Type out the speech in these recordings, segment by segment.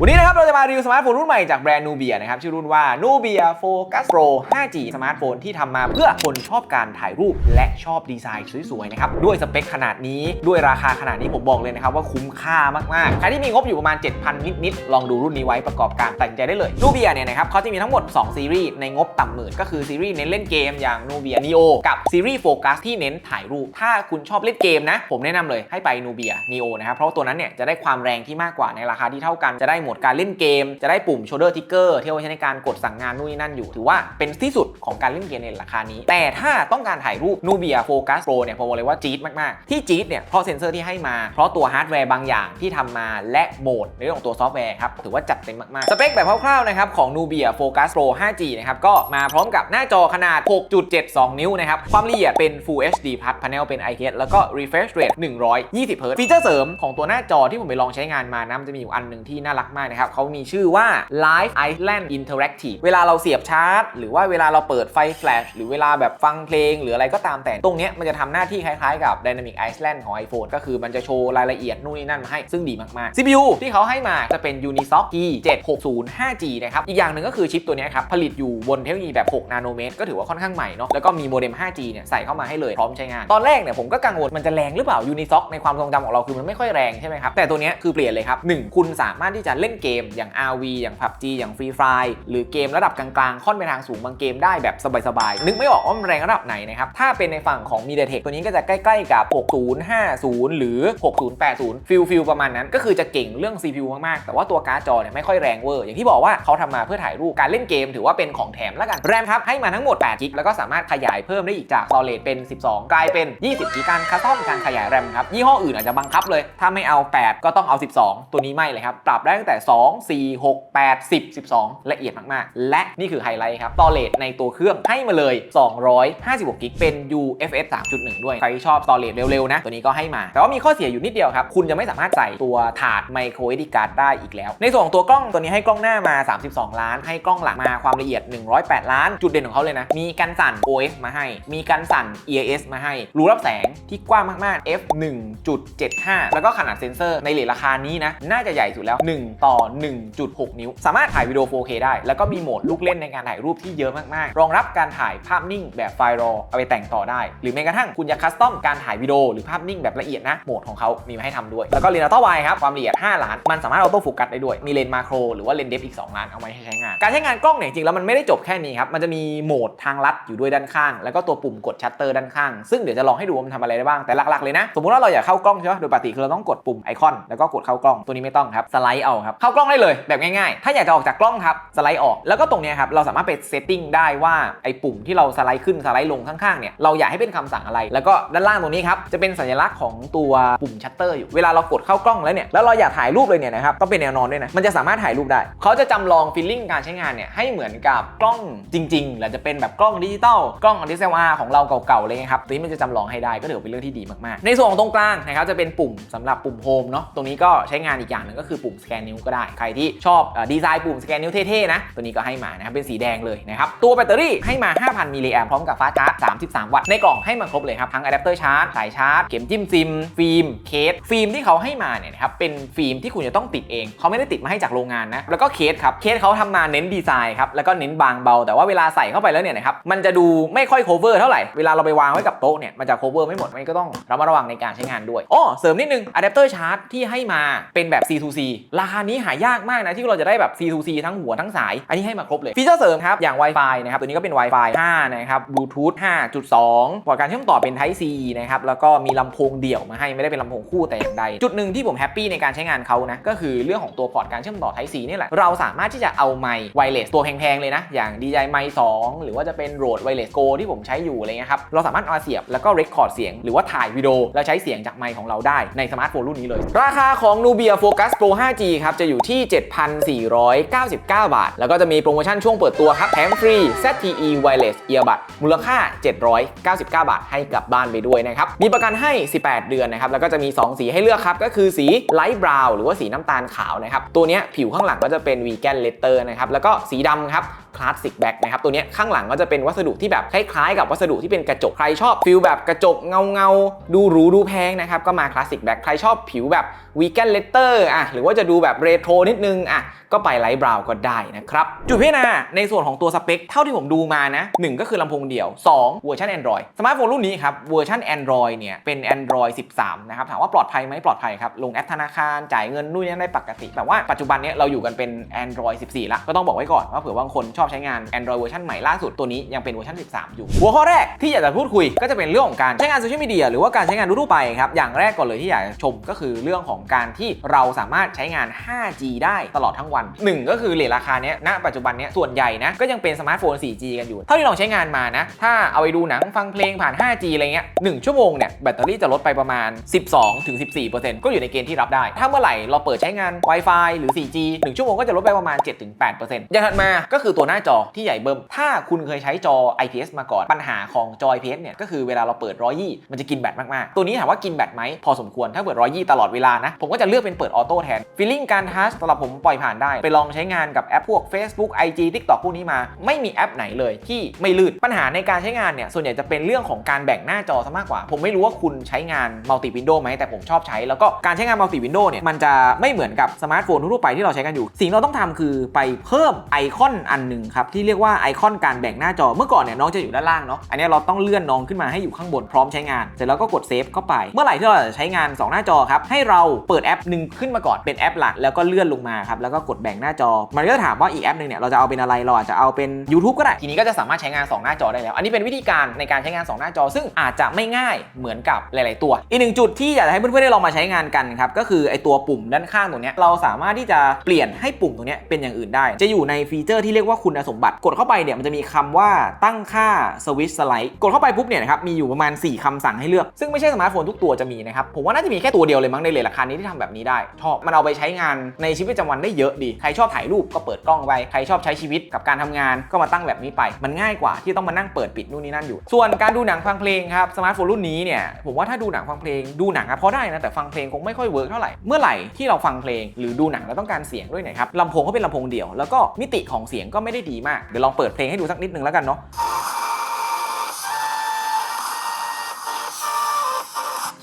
วันนี้นะครับเราจะมารีวิวสมาร์ทโฟนรุ่นใหม่จากแบรนด์ Nubia นะครับชื่อรุ่นว่า Nubia Focus Pro 5G สมาร์ทโฟนที่ทำมาเพื่อคนชอบการถ่ายรูปและชอบดีไซน์สวยๆนะครับด้วยสเปคขนาดนี้ด้วยราคาขนาดนี้ผมบอกเลยนะครับว่าคุ้มค่ามากๆ ใครที่มีงบอยู่ประมาณ 7,000 นิดๆ ลองดูรุ่นนี้ไว้ประกอบการตัดใจได้เลย Nubia เนี่ยนะครับเขาจะมีทั้งหมด 2 ซีรีส์ในงบต่ำหมื่นก็คือซีรีส์เน้นเล่นเกมอย่าง Nubia Neo กับซีรีส์ Focus ที่เน้นถ่ายรูป ถ้าคุณชอบเล่นเกมนะผมแนะนำเลยให้ไป Nubia Neo นะครับเพราะตัวนั้นเนี่ยจะได้ความแรงที่มากกว่าในราคาที่เท่ากันจะได้หมดการเล่นเกม จะได้ปุ่ม shoulder trigger ที่เอาไว้ใช้ในการกดสั่งงานนู่นนี่นั่นอยู่ ถือว่าเป็นที่สุดของการเล่นเกมในราคานี้ แต่ถ้าต้องการถ่ายรูป Nubia Focus Pro เนี่ยผมบอกเลยว่าจี๊ดมาก ๆ ที่จี๊ดเนี่ยเพราะเซ็นเซอร์ที่ให้มา เพราะตัวฮาร์ดแวร์บางอย่างที่ทำมาและโหมดในเรื่องของตัวซอฟต์แวร์ครับถือว่าจัดเต็มมาก ๆ สเปคแบบคร่าว ๆ นะครับของ Nubia Focus Pro 5G นะครับก็มาพร้อมกับหน้าจอขนาด 6.72 นิ้วนะครับความละเอียดเป็น Full HD Plus Panel เป็น IPS แล้วก็ Refresh Rate 120 Hz ฟีเจอร์เสริมของตัวหน้าจอที่ผมไปลองใช้งานมานะมันจะมีอยู่อันหนึ่งที่น่ารักมากนะครับเขามีชื่อว่า Live Island Interactive เวลาเราเสียบชาร์จ หรือว่าเวลาเราเปิดไฟแฟลชหรือเวลาแบบฟังเพลง หรืออะไรก็ตามแต่ตรงนี้มันจะทำหน้าที่คล้ายๆกับ Dynamic Island ของ iPhone ก็คือมันจะโชว์รายละเอียดนู่นนี่นั่นมาให้ซึ่งดีมากๆ CPU ที่เขาให้มาจะเป็น Unisoc G760 5G นะครับอีกอย่างหนึ่งก็คือชิปตัวนี้ครับผลิตอยู่บนเทคโนโลยีแบบ 6 นาโนเมตร ก็ถือว่าค่อนข้างใหม่เนาะแล้วก็มีโมเด็ม 5G เนี่ยใส่เข้ามาให้เลยพร้อมใช้งาน ตอนแรกเนี่ยผมก็กังวลมันจะแรงหรือเปล่า Unisoc ในความทรงจำของเราคือมันไม่ค่อยแรงใช่ไหมครับ แต่ตัวนี้คือเปลี่ยนเลยครับหนึ่งคุณสามารถที่จะเลนเกมอย่าง RV อย่าง PUBG อย่าง Free Fire หรือเกมระดับกลางๆ ค่อนไปทางสูงบางเกมได้แบบสบายๆ นึกไม่ออกว่ามันแรงระดับไหนนะครับ ถ้าเป็นในฝั่งของ MediaTek ตัวนี้ก็จะใกล้ๆกับ 6050 หรือ 6080 ฟิลฟิลประมาณนั้น ก็คือจะเก่งเรื่อง CPU มากๆ แต่ว่าตัวการ์ดจอเนี่ยไม่ค่อยแรงเวอร์ อย่างที่บอกว่าเขาทำมาเพื่อถ่ายรูป การเล่นเกมถือว่าเป็นของแถมแล้วกัน แรมครับให้มาทั้งหมด8กิกแล้วก็สามารถขยายเพิ่มได้อีกจาก storage เป็น 12 กลายเป็น 20กิกการคัสตอมการขยายแรมครับยี่ห้ออื่นอาจจะบังคับเลยถ้าไม่เอา 8 ก็ต้องเอา 12 ตัวนี้ไม่เลยครับปรับได้ตั้งแต่แต่2 4 6 8 10 12 ละเอียดมากๆ และนี่คือไฮไลท์ครับ storage ในตัวเครื่องให้มาเลย 256กิกเป็น UFS 3.1 ด้วย ใครชอบ storage เร็วๆนะ ตัวนี้ก็ให้มา แต่ว่ามีข้อเสียอยู่นิดเดียวครับ คุณจะไม่สามารถใส่ตัวถาด micro SD card ได้อีกแล้ว ในส่วนของตัวกล้องตัวนี้ให้กล้องหน้ามา 32 ล้าน ให้กล้องหลังมาความละเอียด 108 ล้าน จุดเด่นของเขาเลยนะ มีกันสั่น OS มาให้ มีกันสั่น EIS มาให้ รูรับแสงที่กว้างมากๆ f 1.75 แล้วก็ขนาดเซนเซอร์ในเลทราคานี้นะ น่าจะใหญ่สุดแล้ว1ต่อ่อ 1.6 นิ้ว สามารถถ่ายวิดีโอ 4K ได้ แล้วก็มีโหมดลูกเล่นในการถ่ายรูปที่เยอะมากๆ รองรับการถ่ายภาพนิ่งแบบไฟล์ RAW เอาไปแต่งต่อได้ หรือแม้กระทั่งคุณอยากคัสตอมการถ่ายวิดีโอหรือภาพนิ่งแบบละเอียดนะ โหมดของเขามีมาให้ทำด้วย แล้วก็เลนส์อัลตร้าไวครับ ความละเอียด 5 ล้าน มันสามารถออโต้โฟกัสได้ด้วย มีเลนส์มาโครหรือว่าเลนส์เดฟอีก 2 ล้าน เอาไว้ใช้งาน การใช้งานกล้องเนี่ยจริงแล้วมันไม่ได้จบแค่นี้ครับ มันจะมีโหมดทางลัดอยู่ด้วยด้านข้าง แล้วก็ตัวปุ่มกดชัตเตอร์ด้านข้าง ซึ่งเดี๋ยวจะลองให้ดูว่ามันทำอะไรได้บ้าง แต่หลักๆเลยนะ สมมติว่าเราอยากเข้ากล้องใช่ไหมโดยปกติคือเราต้องกดปุ่มไอคอนแล้วก็กดเข้ากล้องตัวนี้ไม่ต้องครับสไลด์เอาครับเข้ากล้องได้เลยแบบง่ายๆ ถ้าอยากจะออกจากกล้องครับสไลด์ออก แล้วก็ตรงนี้ครับเราสามารถไปเซตติ้งได้ว่าไอ้ปุ่มที่เราสไลด์ขึ้นสไลด์ลงข้างๆเนี่ยเราอยากให้เป็นคำสั่งอะไร แล้วก็ด้านล่างตรงนี้ครับจะเป็นสัญลักษณ์ของตัวปุ่มชัตเตอร์อยู่เวลาเรากดเข้ากล้องแล้วเนี่ยแล้วเราอยากถ่ายรูปเลยเนี่ยนะครับต้องเป็นแนวนอนด้วยนะมันจะสามารถถ่ายรูปได้เขาจะจำลองฟีลลิ่งการใช้งานเนี่ยให้เหมือนกับกล้องจริงๆหรือจะเป็นแบบกล้องดิจิตอลกล้อง DSLR ของเราเก่าๆเลยครับตัวนี้มันจะจำลองให้ได้ก็ถือว่าเป็นเรื่องที่ดีมากๆ ในส่วนของตรงกลางนะครับจะเป็นปุ่มสำหรับปุ่มโฮมเนาะตรงนี้ก็ใช้งานอีกอย่างนึงก็คือปุ่มสแกนนิ้วก็ได้ ใครที่ชอบดีไซน์ปุ่มสแกนนิ้วเท่ๆนะ ตัวนี้ก็ให้มานะครับ เป็นสีแดงเลยนะครับ ตัวแบตเตอรี่ให้มา 5,000 มิลลิแอมพร้อมกับฟ้าชาร์จ 33 วัตต์ ในกล่องให้มาครบเลยครับ ทั้งอะแดปเตอร์ชาร์จ สายชาร์จ เข็มจิ้มซิม ฟิล์ม เคส ฟิล์มที่เขาให้มาเนี่ยนะครับ เป็นฟิล์มที่คุณจะต้องติดเอง เขาไม่ได้ติดมาให้จากโรงงานนะ แล้วก็เคสครับ เคสเขาทำมาเน้นดีไซน์ครับ แล้วก็เน้นบางเบา แต่ว่าเวลาใส่เข้าไปแล้วเนี่ยนะครับ มันจะดูไม่ค่อย cover เท่าไหร่ เวลาเราไปวางไว้กับโต๊ะเนี่ย มันจะ cover ไม่หมด มันก็ต้องระมัดระวังในการใช้งานด้วยอ๋อเสริมนิดนึงอะแดปเตอร์ชาร์จที่ให้มาเป็นแบบ C2C ราคานี้หายากมากนะที่เราจะได้แบบ C2C ทั้งหัวทั้งสาย อันนี้ให้มาครบเลย ฟีเจอร์เสริมครับอย่าง Wi-Fi นะครับตัวนี้ก็เป็น Wi-Fi 5 นะครับ Bluetooth 5.2 พอร์ตการเชื่อมต่อเป็น Type C นะครับแล้วก็มีลำโพงเดี่ยวมาให้ไม่ได้เป็นลำโพงคู่แต่อย่างใด จุดหนึ่งที่ผมแฮปปี้ในการใช้งานเขานะก็คือเรื่องของตัวพอร์ตการเชื่อมต่อ Type C นี่แหละเราสามารถที่จะเอาไมค์ไวเลสตัวแพงๆเลยนะอย่าง DJI Mic 2หรือว่าจะเป็น Rode Wireless Go ที่ผมใช้อยู่อะไรเงี้ยครับเราสามารถเอามาเสียบแล้วก็เรคคอร์ดเสียงหรือว่าถ่ายวิดีโอแล้วใช้เสียงจากไมค์ของเราได้ในสมาร์ทโฟนรุ่นนี้เลย ราคาของ Nubia Focus Pro 5G ครับจะอยู่ที่ 7,499 บาท แล้วก็จะมีโปรโมชั่นช่วงเปิดตัวครับแถมฟรี ZTE Wireless Earbud มูลค่า 799 บาท ให้กลับบ้านไปด้วยนะครับ มีประกันให้ 18 เดือนนะครับ แล้วก็จะมี 2 สีให้เลือกครับ ก็คือสีไลท์บราวน์หรือว่าสีน้ำตาลขาวนะครับ ตัวนี้ผิวข้างหลังก็จะเป็นวีแกนเลเตอร์นะครับ แล้วก็สีดำครับ คลาสสิกแบ็กนะครับตัวนี้ข้างหลังก็จะเป็นวัสดุที่แบบคล้ายๆ กับวัสดุที่เป็นกระจกใครชอบฟิลแบบกระจกเงาเงาๆดูหรูดูแพงนะครับก็มาคลาสสิกแบ็กใครชอบผิวแบบวีแกนเลเตอร์อะหรือว่าจะดูแบบเรโทรนิดนึงอะก็ไปไลท์บราวก็ได้นะครับจุดพิจารณาในส่วนของตัวสเปคเท่าที่ผมดูมานะ1ก็คือลำโพงเดี่ยว2เวอร์ชัน Android สมาร์ทโฟนรุ่นนี้ครับเวอร์ชัน Android เนี่ยเป็น Android 13 นะครับถามว่าปลอดภัยไหมปลอดภัยครับลงแอปธนาคารจ่ายเงินนู่นนี่ได้ปกติ แต่ว่าปัจจุบันเนี้ยเราอยู่กันเป็น Android 14ละก็ต้องบอกไว้ก่อนว่าเผื่อบางคนชอบใช้งาน Android เวอร์ชันใหม่ล่าสุดตัวนี้ยังเป็นเวอร์ชัน 13 อยู่ หัวข้อแรกที่อยากจะพูดคุยก็จะเป็นเรื่องของการใช้งานโซเชียลมีเดียหรือว่าการใช้งานทั่วไปครับอย่างแรกก่อนเลยที่อยากจะชมก็คือเรื่องของการที่เราสามารถใช้งาน 5G ได้ตลอดทั้งวันหนึ่งก็คือเรทราคาเนี้ยณปัจจุบันเนี้ยส่วนใหญ่นะก็ยังเป็นสมาร์ทโฟน 4G กันอยู่ เท่าที่ลองใช้งานมานะ ถ้าเอาไปดูหนังฟังเพลงผ่าน 5G อะไรเงี้ย1ชั่วโมงเนี่ยแบตเตอรี่จะลดไปประมาณ 12-14%ก็อยู่ในเกณฑ์ที่รับได้ ถ้าเมื่อไหร่เราเปิดใช้งาน Wi-Fi หรือ 4G 1 ชั่วโมงก็จะลดไปประมาณ 7-8%อย่างถัดมาก็คือตัวหน้าจอที่ใหญ่เบิ่ม ถ้าคุณเคยใช้จอ IPS มาก่อน ปัญหาของจอ IPS เนี่ย ก็คือเวลาเราเปิด120มันจะกินแบตมาก ๆ ตัวนี้ถามว่ากินแบตไหม พอสมควร ถ้าเปิด120ตลอดเวลานะ ผมก็จะเลือกเป็นเปิดออโต้แทนฟีลลิ่งการทัชสำหรับผมปล่อยผ่านได้ ไปลองใช้งานกับแอปพวก Facebook IG TikTok พวกนี้มา ไม่มีแอปไหนเลยที่ไม่ลื่น ปัญหาในการใช้งานเนี่ย ส่วนใหญ่จะเป็นเรื่องของการแบ่งหน้าจอซะมากกว่า ผมไม่รู้ว่าคุณใช้งานมัลติวินโดว์ไหมแต่ผมชอบใช้ แล้วก็การใช้งานมัลติวินโดว์เนี่ย มันจะไม่เหมือนกับสมาร์ทโฟนทั่วไปที่เราใช้กันอยู่ สิ่งเราต้องทำคือไปเพิ่มไอคอนอันหนึ่งครับที่เรียกว่าไอคอนการแบ่งหน้าจอเมื่อก่อนเนี่ยน้องจะอยู่ด้านล่างเนาะอันนี้เราต้องเลื่อนน้องขึ้นมาให้อยู่ข้างบนพร้อมใช้งานเสร็จแล้วก็กดเซฟเข้าไป เมื่อไหร่ที่เราจะใช้งาน 2 หน้าจอครับให้เราเปิดแอปหนึ่งขึ้นมาก่อนเป็นแอปหลักแล้วก็เลื่อนลงมาครับแล้วก็กดแบ่งหน้าจอ มันก็จะถามว่าอีกแอปหนึ่งเนี่ยเราจะเอาเป็นอะไรเราอาจจะเอาเป็น YouTube ก็ได้ทีนี้ก็จะสามารถใช้งาน 2 หน้าจอได้แล้ว อันนี้เป็นวิธีการในการใช้งาน 2 หน้าจอ ซึ่งอาจจะไม่ง่ายเหมือนกับหลาย ๆ ตัว อีกหนึ่งจุดที่อยากให้เพื่อน ๆ ได้ลองมาใช้งานกันครับก็คือไอตัวปุ่มด้านข้างตรงเนี้ยเราสามารถที่จะเปลี่ยนให้ปุ่มตรงเนี้ยเป็นอย่างอื่นได้ จะอยู่ในฟีเจอร์ที่เรียกว่าคุณสมบัติ กดเข้าไปเนี่ยมันจะมีคำว่าตั้งค่าสวิตช์สไลด์กดเข้าไปปุ๊บเนี่ยนะครับมีอยู่ประมาณ 4คำสั่งให้เลือก ซึ่งไม่ใช่สมาร์ทโฟนทุกตัวจะมีนะครับผมว่าน่าจะมีแค่ตัวเดียวเลยมั้งในเลทราคานี้ที่ทำแบบนี้ได้ชอบมันเอาไปใช้งานในชีวิตประจำวันได้เยอะดีใครชอบถ่ายรูปก็เปิดกล้องไว้ใครชอบใช้ชีวิตกับการทำงานก็มาตั้งแบบนี้ไป มันง่ายกว่าที่ต้องมานั่งเปิดปิดนู่นนี่นั่นอยู่ ส่วนการดูหนังฟังเพลงครับสมาร์ทโฟนรุ่นนี้เนี่ยผมว่าถ้าดูหนังฟังเพลงดูหนังอะพอได้นะแต่ฟังเพลงคงไม่ค่อยเวิร์กเท่าไหร่เมื่อไหร่ที่เราฟังเพลงหรือดูหนังเราต้องการเสียงด้วยนะครับลำโพงก็เป็นลำโพงเดี่ยวแล้วก็มิติของเสียงก็ไม่ได้ดีมาก เดี๋ยวลองเปิดเพลงให้ดูสักนิดนึงแล้วกันเนาะ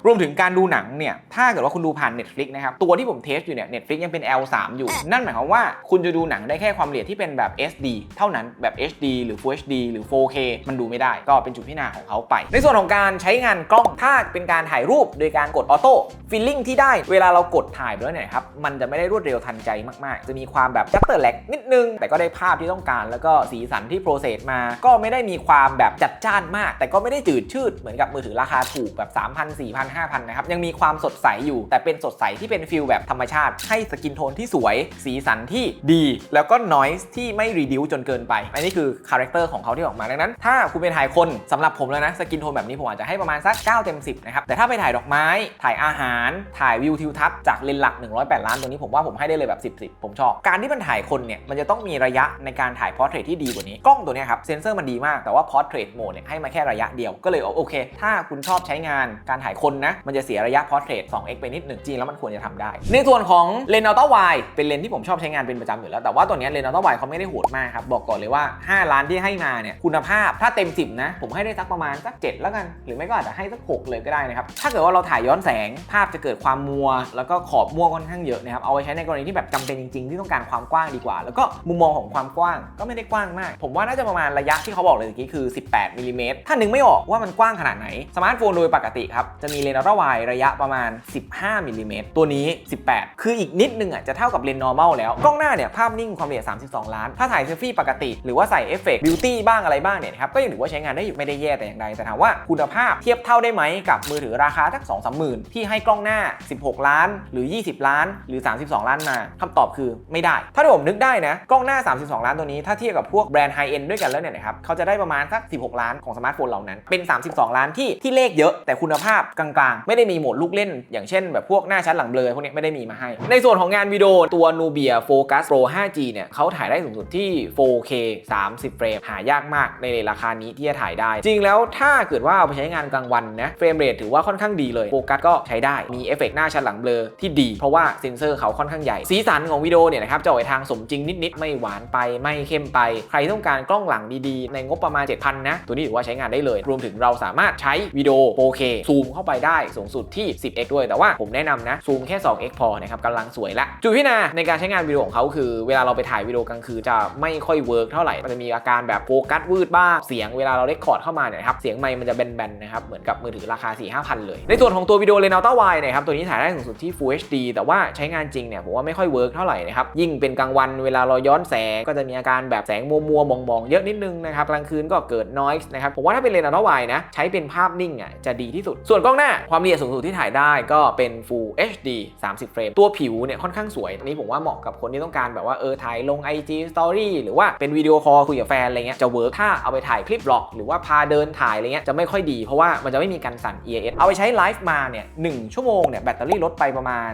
รวมถึงการดูหนังเนี่ยถ้าเกิดว่าคุณดูผ่าน Netflix นะครับตัวที่ผมเทสอยู่เนี่ย Netflix ยังเป็น L3 อยู่ นั่นหมายความว่าคุณจะดูหนังได้แค่ความละเอียดที่เป็นแบบ SD เท่านั้นแบบ HD หรือ Full HD หรือ 4K มันดูไม่ได้ก็เป็นจุดพิจารณาของเขาไป ในส่วนของการใช้งานกล้องถ้าเป็นการถ่ายรูปโดยการกดออโต้ฟีลลิ่งที่ได้เวลาเรากดถ่ายไปแล้วเนี่ยครับมันจะไม่ได้รวดเร็วทันใจมากๆ จะมีความแบบจัตเตอร์แลกนิดนึง แต่ก็ได้ภาพที่ต้องการ แล้วก็สีสันที่โปรเซสมา ก็ไม่ได้มีความแบบจัดจ้านมาก แต่ก็ไม่ได้จืดชืดเหมือนกับมือถือราคาถูกแบบ3,000 4,000 5,000 นะครับ ยังมีความสดใสอยู่ แต่เป็นสดใสที่เป็นฟิลแบบธรรมชาติ ให้สกินโทนที่สวย สีสันที่ดี แล้วก็นอยส์ที่ไม่รีดิวจนเกินไป อันนี้คือคาแรคเตอร์ของเขาที่ออกมา ดังนั้น ถ้าคุณเป็นถ่ายคนสำหรับผมแล้วนะ สกินโทนแบบนี้ผมอาจจะให้ประมาณสัก 9 เต็ม 10 นะครับ แต่ถ้าไปถ่ายดอกไม้ ถ่ายอาหาร ถ่ายวิวทิวทัศน์จากเลนส์หลัก 108 ล้านตัวนี้ผมว่าผมให้ได้เลยแบบ 10 10 ผมชอบ การที่มันถ่ายคนเนี่ย มันจะต้องมีระยะในการถ่ายพอร์เทรตที่ดีกว่านี้ กล้องตัวนี้ครับ เซนเซอร์มันดีมาก แต่ว่าพอร์เทรตโหมดเนี่ยให้มาแค่ระยะเดียว ก็เลยโอเค ถ้าคุณชอบใช้งานการถ่ายคนนะ มันจะเสียระยะพอร์เทรต 2x ไปนิดหนึ่งจริงแล้วมันควรจะทำได้ ในส่วนของเลนส์อัลต้าไวเป็นเลนส์ที่ผมชอบใช้งานเป็นประจำอยู่แล้ว แต่ว่าตัวนี้เลนส์อัลต้าไวเขาไม่ได้โหดมากครับ บอกก่อนเลยว่า 5 ล้านที่ให้มาเนี่ยคุณภาพถ้าเต็ม 10 นะ ผมให้ได้สักประมาณสัก 7 แล้วกัน หรือไม่ก็อาจจะให้สัก 6 เลยก็ได้นะครับ ถ้าเกิดว่าเราถ่ายย้อนแสงภาพจะเกิดความมัว แล้วก็ขอบมัวค่อนข้างเยอะนะครับ เอาไว้ใช้ในกรณีที่แบบจำเป็นจริงๆ ที่ต้องการความกว้างดีกว่า แล้วก็มุมมองของความกว้างก็ไม่ได้กว้างมาก ผมว่าน่าจะประมาณระยะที่เขาบอกเลยเมื่อกี้คือ 18มิลลิเมตรถ้านึกไม่ออกว่ามันกว้างขนาดไหนสมาร์ทโฟนโดยปกติครับจะมีเลนส์อัลตร้าไวระยะประมาณ 15มิลลิเมตรตัวนี้ 18 คืออีกนิดนึงอะจะเท่ากับเลนส์ normal แล้ว กล้องหน้าเนี่ยภาพนิ่งความละเอียด 32 ล้าน ถ้าถ่ายเซลฟี่ปกติ หรือว่าใส่เอฟเฟกต์บิวตี้บ้างอะไรบ้างเนี่ยครับก็ยังถือว่าใช้งานได้อยู่ไม่ได้แย่แต่อย่างใดแต่ถามว่าคุณภาพเทียบเท่าได้ไหมกับมือถือราคาสัก2 3 0 0 0 0 ที่ให้กล้องหน้า 16 ล้าน หรือ 20 ล้าน หรือ 32 ล้านมาคำตอบคือไม่ได้ ถ้าผมนึกได้นะกล้องหน้า 32 ล้านตัวนี้ถ้าเทียบกับพวกแบรนด์ไฮเอ็นด้วยกันแล้วเนี่ยนะครับเขาจะได้ประมาณสัก 16 ล้านของสมาร์ทโฟนเหล่านั้นเป็น 32 ล้านที่ที่เลขเยอะแต่คุณภาพกลาลาง ไม่ได้มีโหมดลูกเล่น อย่างเช่นแบบพวกหน้าชัดหลังเบลอพวกนี้ไม่ได้มีมาให้ ในส่วนของงานวิดีโอตัว Nubia Focus Pro 5G เนี่ยเขาถ่ายได้สูงสุดที่ 4K 30 เฟรม หายากมากในราคานี้ที่จะถ่ายได้ จริงแล้วถ้าเกิดว่าเอาไปใช้งานกลางวันนะเฟรมเรทถือว่าค่อนข้างดีเลยโฟกัสก็ใช้ได้มีเอฟเฟกต์หน้าชัดหลังเบลอที่ดี เพราะว่าเซ็นเซอร์เขาค่อนข้างใหญ่ สีสันของวิดีโอเนี่ยนะครับจะออกไปทางสมจริงนิดๆไม่หวานไปไม่เข้มไป ใครต้องการกล้องหลังดีๆ ในงบประมาณ 7,000 นะ ตัวนี้ถือว่าใช้งานได้เลย รวมถึงเราสามารถใช้วิดีโอ 4K ซูมเข้าไปได้สูงสุดที่ 10x ด้วย แต่ว่าผมแนะนำนะซูมแค่ 2x พอนะครับกำลังสวยละจุดพิจารณาในการใช้งานวิดีโอของเขาคือ เวลาเราไปถ่ายวิดีโอกลางคืนจะไม่ค่อยเวิร์กเท่าไหร่มันจะมีอาการแบบโฟกัสวืดบ้างเสียงเวลาเราเรคคอร์ดเข้ามาเนี่ยครับเสียงไมค์มันจะแบนๆนะครับเหมือนกับมือถือราคา 4 5 0 0 0 เลย ในส่วนของตัววิดีโอเลนส์ต้าไวนะครับตัวนี้ถ่ายได้สูงสุดที่ Full HD แต่ว่าใช้งานจริงเนี่ยผมว่าไม่ค่อยเวิร์กเท่าไหร่นะครับยิ่งเป็นกลางวันเวลาเราย้อนแสงก็จะมีอาการแบบแสงมัวมัวๆมองๆเยอะนิดนึงนะครับกลางคืนก็เกิด noise นะครับผมว่าถ้าเป็นเลนส์ต้าไวนะใช้เป็นภาพนิ่งอะจะดีที่สุดส่วนกล้องหน้าความละเอียดสูงสุดที่ถ่ายได้ก็เป็น Full HD 30 เฟรม ตัวผิวเนี่ยค่อนข้างสวย อันนี้ผมว่าเหมาะกับคนที่ต้องการแบบว่าเออถ่ายลง IG Story หรือว่าเป็นวิดีโอคอลคุยกับแฟนอะไรเงี้ยจะเวิร์กถ้าเอาไปถ่ายคลิปบล็อก หรือว่าพาเดินถ่ายอะไรเงี้ยจะไม่ค่อยดีเพราะว่ามันจะไม่มีการสั่น EAS เอาไปใช้ไลฟ์มาเนี่ยหชั่วโมงเนี่ยแบตเตอรี่ลดไปประมาณ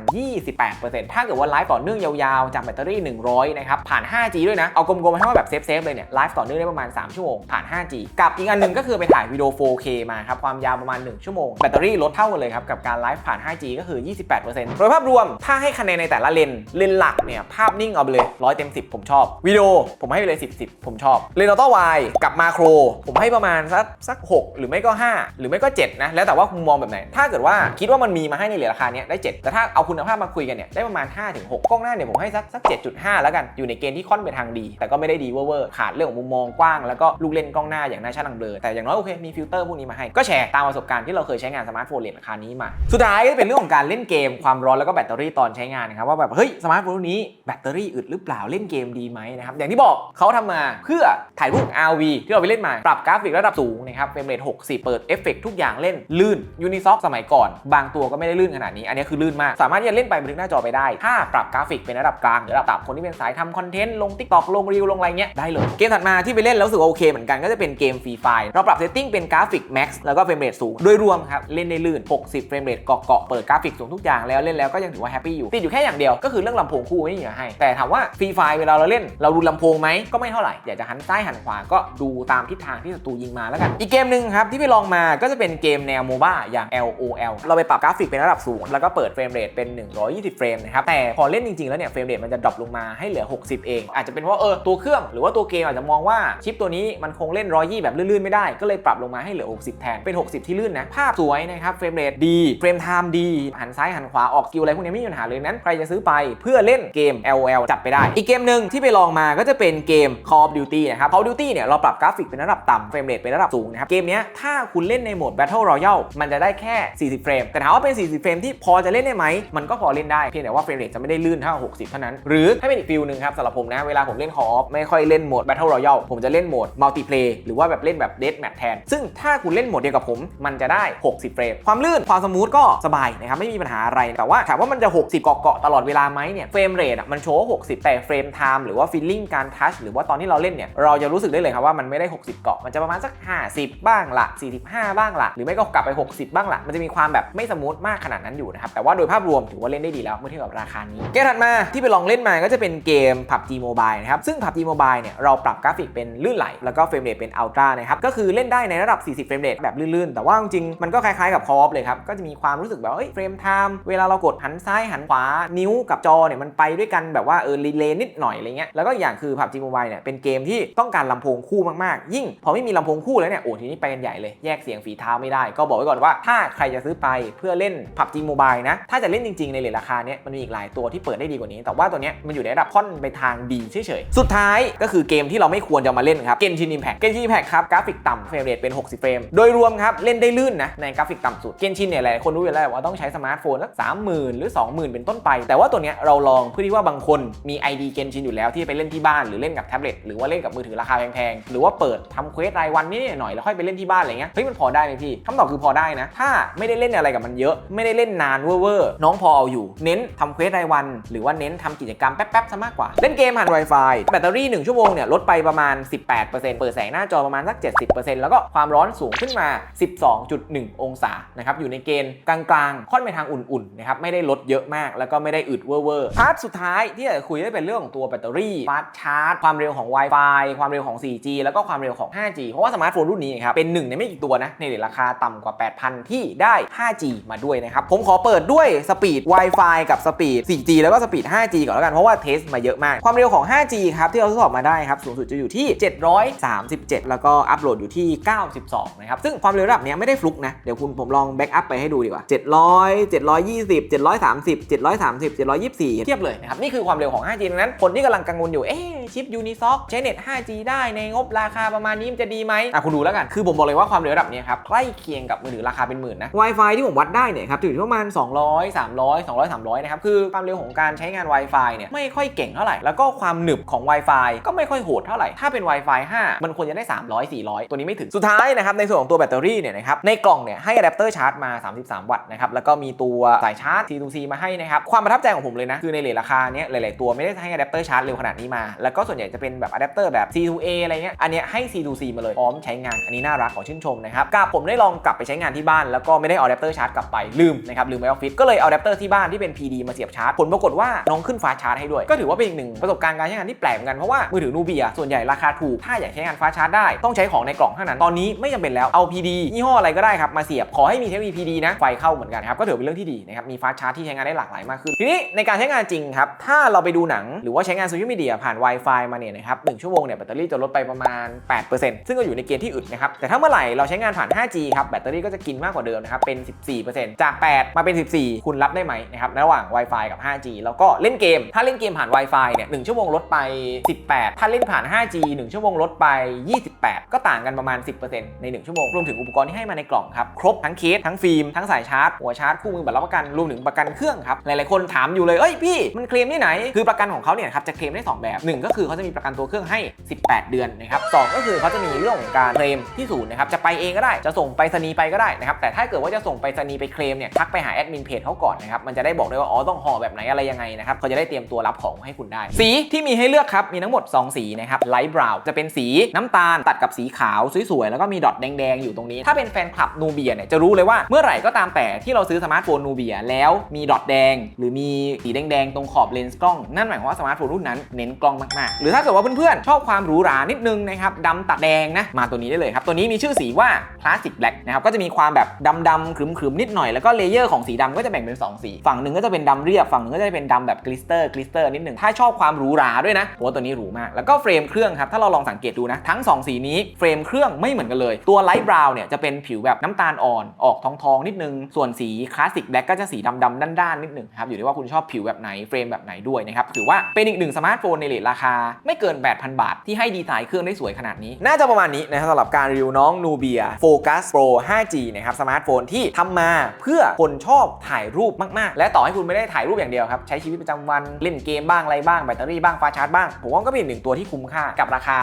28%ถ้าเกิดว่าไลฟ์ต่อเนื่องยาวๆจากแบตเตอรี่ 100 นะครับผ่าน 5G ด้วยนะเอากลมๆให้ว่าแบบเซฟๆเลยเนี่ยไลฟ์ต่อเนื่องได้ประมาณ 3 ชั่วโมงผ่าน 5G กับอีกอันหนึ่งก็คือไปถ่ายวิดีโอ 4K มาครับความยาวประมาณ 1 ชั่วโมงแบตเตอรี่ลดท่ากันเลยครับกับการไลฟ์ผ่าน 5G ก็คือ 28%โดยภาพรวมถ้าให้คะแนนในแต่ละเลนเลนหลักเนี่ยภาพนิ่งเอาไปเลย100เต็ม 10 ผมชอบวิดีโอผมให้ไปเลย 10 10 ผมชอบเลนออโต้ไวกับมาโคร ผมให้ประมาณสักสัก 6 หรือไม่ก็ 5 หรือไม่ก็ 7 นะ แล้วแต่ว่าคุณมองแบบไหน ถ้าเกิดว่าคิดว่ามันมีมาให้ในเหรียญราคาเนี้ยได้ 7 แต่ถ้าเอาคุณภาพมาคุยกันเนี่ยได้ประมาณ 5-6 กล้องหน้าเนี่ยผมให้สักสัก 7.5 แล้วกันอยู่ในเกณฑ์ที่ค่อนไปทางดี แต่ก็ไม่ได้ดีเวอร์ขาดเรื่องของมุมมองกว้างแล้วก็ลูกเล่นกล้องหน้าอย่างน่าชัดลังเบลอแต่อย่างน้อยโอเคมีฟิลเตอร์พวกนี้มาให้ก็แชร์ตามประสบการณ์ที่เราเคยใช้งานสมาร์ทโฟนเหรียญราคานี้มา สุดท้ายก็เป็นเรื่องของการเล่นเกมความร้อนแล้วก็แบตเตอรี่ตอนใช้งานนะครับว่าแบบเฮ้ยสมาร์ทโฟนรุ่นนี้แบตเตอรี่อึดหรือเปล่าเล่นเกมดีไหมนะครับอย่างที่บอกเขาทำมาเพื่อถ่ายรูป RV ที่เราไปเล่นมา ปรับกราฟิกระดับสูงนะครับเฟรมเรท60 เปิดเอฟเฟกทุกอย่างเล่นลื่นยูนิซ็อกสมัยก่อน บางตัวก็ไม่ได้ลื่นขนาดนี้ อันนี้คือลื่นมาก สามารถที่จะเล่นไปบันทึกหน้าจอไปได้ ถ้าปรับกราฟิกเป็นระดับกลางหรือระดับคนที่เป็นสายทำคอนเทนต์ลง t ิ k t o k ลงรีวลงอะไรเงี้ยได้เลย เกมถัดมาที่ไปเล่นแล้วรู้สึกโอเคเหมือนกันก็จะเป็นเกมฟรีไฟเราปรับเซตติ้งเป็นกราฟิกแม็กซ์แล้วก็เฟรมเรทสูงโดยรวมครับเล่นได้ลื่น 60 เฟรมเรทเกาะเกาะเปิดกราฟิกสูงทุกอย่างแล้วเล่นแล้วก็ยังถือว่าแฮปปี้อยู่ติดอยู่แค่อย่างเดียวก็คือเรื่องลำโพงคู่ไม่มีมาให้ แต่ถามว่าฟรีไฟเวลาเราเล่นเราดูลำโพงไหมก็ไม่เท่าไหร่อยากจะหันซ้ายหันขวาก็ดูตามทิศทางที่ศัตรูยิงมาแล้วกัน อีกเกมหนึ่งครับที่ไปลองมาก็จะเป็นเกมแนวโมบ้าอย่าง LOL เราไปปรับกราฟิกเป็นระดับสูง แล้วก็เปิดเฟรมเรทเป็น 120 เฟรมนะครับแต่พอเล่นจริงๆแล้วเนี่ยเฟรมเรทมันจะดรอปลงมาให้เหลือ 60 เอง อาจจะเป็นเพราะเออตัวเครื่องหรือว่าตัวเกมอาจจะมองว่าชิปตัวนี้มันคงเล่น120แบบลื่นๆไม่ได้ก็เลยปรับลงมาให้เหลือ 60 แทนเป็น 60 ที่ลื่นนะภาพสวยนะครับเฟรมเรทดี เฟรมไทม์ดี หันซ้ายหันขวาออกสกิลอะไรพวกนี้ไม่มีปัญหาเลยนั้นใครจะซื้อไปเพื่อเล่นเกม LOL จัดไปได้ อีกเกมหนึ่งที่ไปลองมาก็จะเป็นเกม Call of Duty นะครับ Call of Duty เนี่ยเราปรับกราฟิกเป็นระดับต่ำเฟรมเรทเป็นระดับสูงนะครับเกมนี้ถ้าคุณเล่นในโหมด Battle Royale มันจะได้แค่ 40 เฟรมแต่ถามว่าเป็น 40 เฟรมที่พอจะเล่นได้ไหมมันก็พอเล่นได้เพียงแต่ว่าเฟรมเรทจะไม่ได้ลื่นเท่า 60 เท่านั้น หรือถ้าเป็นอีกฟิลหนึ่งครับสำหรับผมนะเวลาผมเล่น Call of ไม่ค่อยเล่นโหมด Battle Royale ผมจะเล่นโหมด Multiplayer หรือว่าแบบเล่นแบบ Death Match แทน ซึ่งถ้าคุณเล่นโหมดเดียวกับผมมันจะได้ 60 เฟรมความลื่นความสมูทก็สบายนะครับไม่มีปัญหาอะไร แต่ว่าถามว่ามันจะ 60 เกาะๆตลอดเวลาไหมเนี่ยเฟรมเรทอะมันโชว์60 แต่เฟรมไทม์หรือว่าฟีลลิ่งการทัชหรือว่าตอนที่เราเล่นเนี่ยเราจะรู้สึกได้เลยครับว่ามันไม่ได้ 60 เกาะมันจะประมาณสัก 50 บ้างละ45 บ้างละหรือไม่ก็กลับไป 60 บ้างละมันจะมีความแบบไม่สมูทมากขนาดนั้นอยู่นะครับแต่ว่าโดยภาพรวมถือว่าเล่นได้ดีแล้วเมื่อเทียบกับราคานี้เกมถัดมาที่ไปลองเล่นมาก็จะเป็นเกม PUBG Mobile นะครับซึ่ง PUBG Mobile เนี่ยเราปรับกราฟิกเป็นลื่นไหลแล้วก็เฟรมเรทเป็นอัลตร้านะครับก็คือเล่นได้ในระดับ 40 เฟรมเรทแบบลื่นๆ แต่ว่าจริงๆมันก็คล้ายๆกับ Call of เลยครับ ก็จะมีความรู้สึกแบบเอ้ยเฟรมไทม์เวลาเรากดหันซ้ายหันขวา นิ้วกับจอเนี่ยมันไปด้วยกันแบบว่าเออรีเลย์นิดหน่อยอะไรเงี้ยแล้วก็อย่างคือ PUBG Mobile เนี่ยเป็นเกมที่ต้องการลำโพงคู่มากๆ ยิ่งพอไม่มีลำโพงคู่แล้วเนี่ยโอ้ทีนี้ไปกันใหญ่เลยแยกเสียงฝีเท้าไม่ได้ ก็บอกไว้ก่อนว่าถ้าใครจะซื้อไปเพื่อเล่น PUBG Mobile นะถ้าจะเล่นจริงๆในเหรียญราคาเนี้ยมันมีอีกหลายตัวที่เปิดได้ดีกว่านี้ แต่ว่าตัวเนี้ยมันอยู่ในระดับค่อนไปทางดีเฉยๆสุดท้ายก็คือเกมที่เราไม่ควรจะมาเล่นครับ Genshin Impact Genshin Impact ครับกราฟิกต่ำเฟรมเรทเป็น 60 เฟรมโดยรวมครับเล่นได้ลื่นนะในกราฟิกต่ำสุด Genshin เนี่ยหลายคนรู้อยู่แล้วว่าต้องใช้สมาร์ทโฟนสัก30,000หรือ 20,000 เป็นต้นไป แต่ว่าตัวเนี้ยเราลองเพื่อที่ว่าบางคนมี ID Genshin อยู่แล้วที่ไปเล่นที่บ้านหรือเล่นกับแท็บเล็ตหรือว่าเล่นกับมือถือราคาแพงๆหรือว่าเปิดทำเควสรายวันนิดๆหน่อยแล้วค่อยไปเล่นที่บ้านอะไรเงี้ยเฮ้ยมันพอได้ไหมพี่คำตอบคือพอได้นะ ถ้าไม่ได้เล่นอะไรกับมันเยอะ ไม่ได้เล่นนานเวอร์น้องพอเอาอยู่ เน้นทำเควสรายวัน หรือว่าเน้นทำกิจกรรมแป๊บๆซะมากกว่าเล่นเกมผ่าน Wi-Fi แบตเตอรี่ 1 ชั่วโมงเนี่ยลดไปประมาณ 18%เปิดแสงหน้าจอประมาณสัก 70%แล้วก็ความร้อนสูงขึ้นมา 12.1 องศานะครับอยู่ในเกณฑ์กลางๆ ค่อนไปทางอุ่นๆนะครับไม่ได้ลดเยอะมากแล้วก็ไม่ได้อึดเวอร์เวอร์พาร์ทสุดท้ายที่อยากจะคุยได้เป็นเรื่องของตัวแบตเตอรี่ฟาสชาร์จความเร็วของ Wi-Fi ความเร็วของ 4G แล้วก็ความเร็วของ 5G เพราะว่าสมาร์ทโฟนรุ่นนี้ครับเป็นหนึ่งในไม่กี่ตัวนะในเรทราคาต่ำกว่า 8,000 ที่ได้ 5G มาด้วยนะครับผมขอเปิดด้วยสปีด Wi-Fi กับสปีด 4G แล้วก็สปีด 5G ก่อนแล้วกันเพราะว่าเทสมาเยอะมาก ความเร็วของ 5G ครับที่เราทดสอบมาได้ครับสูงสุดจะอยู่ที่ 737 แล้วก็อัปโหลดอยู่ที่ 92 นะครับซึ่งความเร็วระดับนี้ไม่ได้ฟลุกนะเดี๋ยวคุณผมลองแบ็กอัพไปให้ดูดีกว่า 700 720 730 730 724 เทียบเลยนะครับนี่คือความเร็วของ 5G ดังนั้นคนที่กำลังกังวลอยู่เอ๊ะ ชิป Unisoc ใช้เน็ต 5G ได้ในงบราคาประมาณนี้มันจะดีไหมอะคุณดูแล้วกัน คือผมบอกเลยว่าความเร็วระดับเนี้ยครับใกล้เคียงกับมือถือราคาเป็นหมื่นนะ Wi-Fi ที่ผมวัดได้เนี่ยครับอยู่ที่ประมาณ 200 300 200 300นะครับคือความเร็วของการใช้งาน Wi-Fi เนี่ยไม่ค่อยเก่งเท่าไหร่แล้วก็ความหนึบของ Wi-Fi ก็ไม่ค่อยโหดเท่าไหร่ถ้าเป็น Wi-Fi 5 มันควรจะได้ 300 400 ตัวนี้ไม่ถึงสุดท้ายนะครับในส่วนของตัวแบตเตอรี่เนี่ยนะครับในกล่องเนี่ยให้อะแดปเตอร์ชาร์จมา 33 วัตต์นะครับแล้วก็มีตัวสายชาร์จ C2C มาให้นะครับความประทับใจของผมเลยนะคือในเรทราคาเนี้ยหลาย ๆ ตัวไม่ได้ให้อะแดปเตอร์ชาร์จเร็วขนาดนี้มาแล้วก็็ส่วนใหญ่จะเป็นแบบอะแดปเตอร์แบบ C2A อะไรเงี้ย อันเนี้ยให้ C2C มาเลยพร้อมใช้งาน อันนี้น่ารักขอชื่นชมนะครับกับผมได้ลองกลับไปใช้งานที่บ้านแล้วก็ไม่ได้เอาอะแดปเตอร์ชาร์จกลับไปลืมนะครับลืมไว้ออฟฟิศก็เลยเอาอะแดปเตอร์ที่บ้านที่เป็น PD มาเสียบชาร์จผลปรากฏว่าน้องขึ้นฟ้าชาร์จให้ด้วย ก็ถือว่าเป็นอีกหนึ่งประสบการณ์การใช้งานที่แปลกเหมือนกันเพราะว่ามือถือนูเบียส่วนใหญ่ราคาถูกถ้าอยากใช้งานฟ้าชาร์จได้ต้องใช้ของในกล่องเท่านั้นตอนนี้ไม่จำเป็นแล้วเอา PD ยี่ห้ออะไรก็ได้ครับมาเสียบขอให้มีเทคโนโลยี PD นะไฟเข้าเหมือนกันครับก็ถือเป็นเรื่องที่ดีนะครับมีฟ้าชาร์จที่ใช้งานได้หลากหลายมากขึ้นทีนี้ในการใช้งานจริงครับถ้าเราไปดูหนังหรือว่าใช้งานโซเชียลมีเดียผ่าน Wi-Fi มาเนี่ยนะครับหชั่วโมงเนี่ยแบตเตอรี่จะลดไปประมาณ 8%ซึ่งก็อยู่ในเกณฑ์ที่อึดนะครับแต่ถ้าเมื่อไหร่เราใช้งานผ่าน 5G ครับแบตเตอรี่ก็จะกินมากกว่าเดิมนะครับเป็น 14%จาก 8 มาเป็น 14 คุณรับได้ไหมนะครับระหว่าง Wi-Fi กับ 5G แล้วก็เล่นเกม ถ้าเล่นเกมผ่าน Wi-Fi เนี่ย1ชั่วโมงลดไป 18 ถ้าเล่นผ่าน 5G 1 ชั่วโมงลดไป 28 ก็ต่างกันประมาณ 10%ใน 1 ชั่วโมง รวมถึงอุปกรณ์ที่ให้มาในกล่องครับ ครบทั้งเคส ทั้งฟิล์ม ทั้งสายชาร์จ หัวชาร์จ คู่มือบัตรรับประกัน รวมถึงประกันเครื่องครับ หลาย ๆ คนถามอยู่เลย เอ้ยพี่ มันเคลมที่ไหน คือประกันของเขาเนี่ยครับจะเคลมได้ 2 แบบ 1 ก็คือือเขาจะมีประกันตัวเครื่องให้ 18 เดือนนะครับสก็คือเขาจะมีเรื่องของการเคลมที่ศูนย์นะครับจะไปเองก็ได้จะส่งไปรษณีไปก็ได้นะครับแต่ถ้าเกิดว่าจะส่งไปรษณีไปเคลมเนี่ยทักไปหาแอดมินเพจเขาก่อนนะครับมันจะได้บอกด้วยว่าอ๋อต้องห่อแบบไหนอะไรยังไงนะครับเขาจะได้เตรียมตัวรับของให้คุณได้ สีที่มีให้เลือกครับมีทั้งหมด 2 สีนะครับไลท์บราวน์จะเป็นสีน้ำตาลตัดกับสีขาวสวยๆแล้วก็มีดอทแดงๆอยู่ตรงนี้ถ้าเป็นแฟนคลับนูเบียเนี่ยจะรู้เลยว่าเมื่อไหร่ก็ตามแต่ที่เราซื้อสมาร์ทโฟนนูเบียแล้วมีดอทแดง หรือมีสีแดงๆตรงขอบเลนส์กล้องนั่นหมายความว่าสมาร์ทโฟนรุ่นนั้นเน้นกล้องมากๆ หรือถ้าเกิดว่าเพื่อนๆ ชอบความหรูหรานิดนึงนะครับดำตัดแดงนะมาตัวนี้ได้เลยครับ ตัวนี้มีชื่อสีว่า Classic Black นะครับก็จะมีความแบบดำๆขรึมๆนิดหน่อยแล้วก็เลเยอร์ของสีดำก็จะแบ่งเป็น 2 สี ฝั่งหนึ่งก็จะเป็นดำเรียบฝั่งหนึ่งก็จะเป็นดำแบบกลิสเตอร์กลิสเตอร์นิดหนึ่งถ้าชอบความหรูหราด้วยนะผมว่าตัวนี้หรูมากแล้วก็เฟรมเครื่องครับถ้าเราลองสังเกตดูนะทั้ง 2 สีนี้เฟรมเครื่องไม่เหมือนกันเลยตัวไลท์บราวน์เนี่ยจะเป็นผิวแบบน้ำตาลอ่อนออกทองๆนิดนึงส่วนสีคลาสสิกแบล็กก็จะสีดำๆด้านๆนิดหนึงครับอยู่ที่ว่าคุณชอบผิวแบบไหนเฟรมแบบไหนด้วยนะครับถือว่าเป็นอีกหนึ่งสมาร์ทโฟนในเรทราคาไม่เกิน 8,000 บาท ที่ให้ดีไซน์เครื่องได้สวยขนาดนี้ น่าจะประมาณนี้นะครับสำหรับการรีวิวน้อง Nubia Focus Pro 5G นะครับสมาร์ทโฟนที่ทำมาเพื่อคนชอบถ่ายรูปมากๆ และต่อให้คุณไม่ได้ถ่ายรูปอย่างเดียวครับ ใช้ชีวิตประจำวันเล่นเกมบ้างอะไรบ้างแบตเตอรี่บ้างฟาชาร์จบ้าง ผมว่าก็เป็นอีกหนึ่งตัวที่คุ้มค่ากับราคา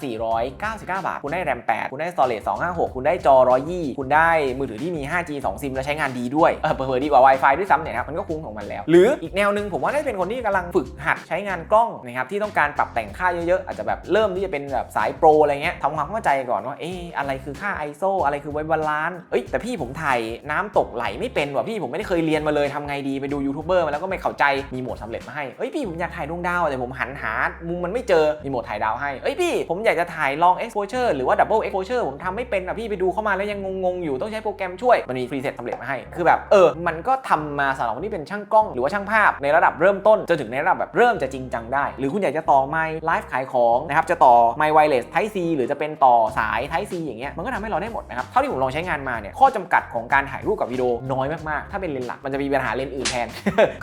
7,499 บาท คุณได้แรม 8 คุณได้ storage 256 คุณได้จอ120คุณได้มือถือที่มี 5G 2 ซิม และใช้งานดีด้วยเออเผลอดีกว่า Wi-Fi ด้วยซ้ำเนี่ยครับมันก็คุ้มของมันแล้ว หรืออีกแนวหนึ่งผมว่าได้เป็นคนที่กำลังฝึกหัดใช้งานกล้องนะครับที่ต้องการปรับแต่งค่าเยอะๆ อาจจะแบบเริ่มที่จะเป็นแบบสายโปรอะไรเงี้ยทำความเข้าใจก่อนว่าเอ๊ะอะไรคือค่า ISO อะไรคือไวบาลานซ์เอ้ยแต่พี่ผมถ่ายน้ำตกไหลไม่เป็นว่ะพี่ผมไม่ได้เคยเรียนมาเลยทำไงดีไปดูยูทูบเบอร์มาแล้วก็ไม่เข้าใจมีโหมดสำเร็จมาให้เอ้ยพี่ผมอยากถ่ายดวงดาวแต่ผมหันหามุมมันไม่เจอมีโหมดถ่ายดาวให้เอ้ยพี่ผมอยากจะถ่าย long exposure หรือว่า double exposure ผมทำไม่เป็นอะพี่ไปดูเข้ามาแล้วยังงงๆอยู่ต้องใช้โปรแกรมช่วยมันมีฟรีเซ็ตสำเร็จมาให้คือแบบเออมันก็ทำมาสำหรับคนที่เป็นช่างกล้อง หรือว่าช่างภาพในระดับเริ่มต้นจนถึงในระดับแบบเริ่มจะจริงจังได้ หรือคุณอยากจะต่อไมค์ไลฟ์ขายของนะครับจะต่อไมค์ไวเลส Type C หรือจะเป็นต่อสาย Type C อย่างเงี้ยมันก็ทำให้เราได้หมดนะครับเท่าที่ผมลองใช้งานมาเนี่ยข้อจำกัดของการถ่ายรูปกับวิดีโอน้อยมากๆ ถ้าเป็นเลนส์หลักมันจะมีปัญหาเลนส์อื่นแทน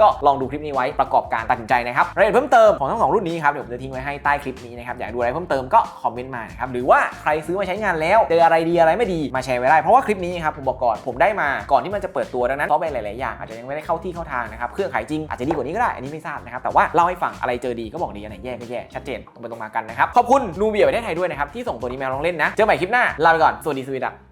ก็ลองดูคลิปนี้ไว้ประกอบการตัดสินใจนะครับรายละเอียดเพิ่มเติมของทั้งสองรุ่นนี้ครับเดี๋ยวผมจะทิ้งไว้ให้ใต้คลิปนี้นะครับอยากดูอะไรเพิ่มเติมก็คอมเมนต์มานะครับหรือว่าใครซื้อมาใช้งานแล้วเจออะไรดีอะไรไม่ดีมาแชร์ไว้ได้เพราะว่าคลิปนี้ครับผมบอกก่อนผมได้มาก่อนที่มันจะเปิดตัวดังนั้นซอฟต์แวร์หลายๆอย่างอาจจะยังไม่ได้เข้าที่เข้าทางนะครับเครื่องขายจริงอาจจะดีกว่านี้ก็ได้อันนี้ไม่ทราบนะครับแต่ว่าเล่าให้ฟังอะไรเจอดีก็บอกดีอันไหนแย่ก็แย่ชัดเจนตรงไปตรงมากันนะครับขอบคุณนูเบียประเทศไทยด้วยนะครับที่ส่งตัวนี้มาลองเล่นนะเจอใหม่คลิปหน้าลาไปก่อนสวัสดีสวีดัะ